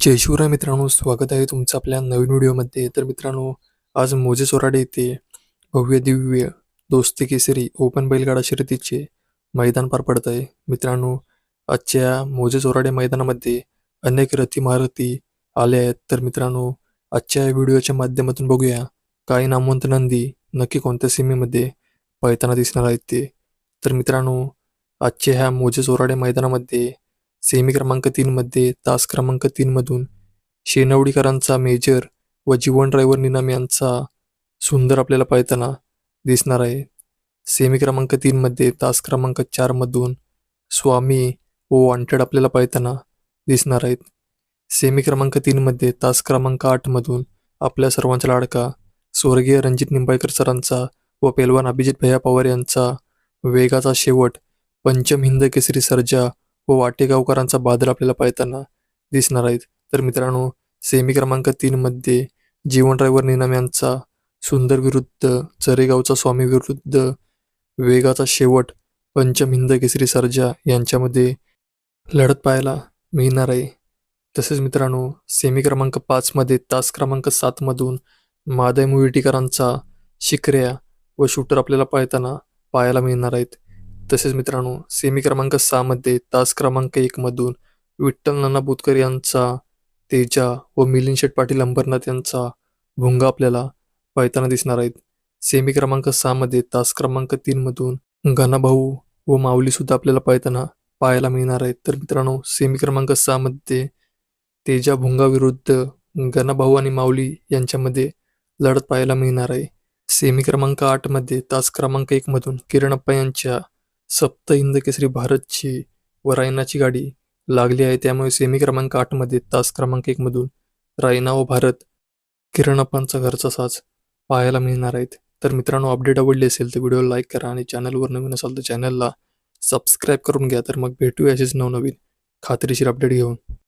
जय शिवराय मित्रांनो स्वागत आहे तुमचं आपल्या नवीन व्हिडिओमध्ये. तर मित्रांनो आज मोजे सोराडे येथे भव्य दिव्य दोस्ती केसरी ओपन बैलगाडा शर्यतीचे मैदान पार पडत आहे मित्रांनो आजच्या मोजे सोराडे मैदानामध्ये अनेक रथी महारथी आले आहेत. तर मित्रांनो आजच्या या व्हिडिओच्या माध्यमातून बघूया काही नामवंत नंदी नक्की कोणत्या सीमेमध्ये पळताना दिसणार आहेत ते. तर मित्रांनो आजच्या ह्या मोजे सोराडे मैदानामध्ये सेमी क्रमांक तीनमध्ये तास क्रमांक तीनमधून शेनवडीकरांचा मेजर व जीवन ड्रायव्हर निनाम यांचा सुंदर आपल्याला पळताना दिसणार आहे. सेमी क्रमांक तीनमध्ये तास क्रमांक चारमधून स्वामी व वॉन्टेड आपल्याला पळताना दिसणार आहेत. सेमी क्रमांक तीनमध्ये तास क्रमांक आठमधून आपल्या सर्वांचा लाडका स्वर्गीय रणजित निंबाळकर सरांचा व पेलवान अभिजित भैया पवार यांचा वेगाचा शेवट पंचम हिंद केसरी सर्जा व वाटेगावकरांचा बादल आपल्याला पाहताना दिसणार आहेत. तर मित्रांनो सेमी क्रमांक तीनमध्ये जीवन ड्रायव्हर निनाम यांचा सुंदर विरुद्ध चरेगावचा स्वामी विरुद्ध वेगाचा शेवट पंचम हिंद केसरी सर्जा यांच्यामध्ये लढत पाहायला मिळणार आहे. तसेच मित्रांनो सेमी क्रमांक पाचमध्ये तास क्रमांक सातमधून मादय मुविटीकरांचा शिकऱ्या व शूटर आपल्याला पाहताना पाहायला मिळणार आहेत. तसेच मित्रांनो सेमी क्रमांक सहामध्ये तास क्रमांक एकमधून विठ्ठल नाना बुतकर यांचा तेजा व मिलिंद शेठ पाटील अंबरनाथ यांचा भुंगा आपल्याला पाहताना दिसणार आहेत. सेमी क्रमांक सहामध्ये तास क्रमांक तीनमधून घनाभाऊ व माऊलीसुद्धा आपल्याला पाहताना पाहायला मिळणार आहेत. तर मित्रांनो सेमी क्रमांक सहामध्ये तेजा भुंगा विरुद्ध गणाभाऊ आणि माऊली यांच्यामध्ये लढत पाहायला मिळणार आहे. सेमी क्रमांक आठमध्ये तास क्रमांक एकमधून किरणप्पा यांच्या सप्त हिंद भारतची व रायनाची गाडी लागली आहे. त्यामुळे सेमी क्रमांक आठमध्ये तास क्रमांक एकमधून रायना व भारत किरणप्पांचा घरचा साज पाहायला मिळणार आहेत. तर मित्रांनो अपडेट आवडली असेल तर व्हिडिओ लाईक करा आणि चॅनलवर नवीन असाल तर चॅनलला सबस्क्राईब करून घ्या. तर मग भेटूया असेच नवनवीन खात्रीशीर अपडेट घेऊन.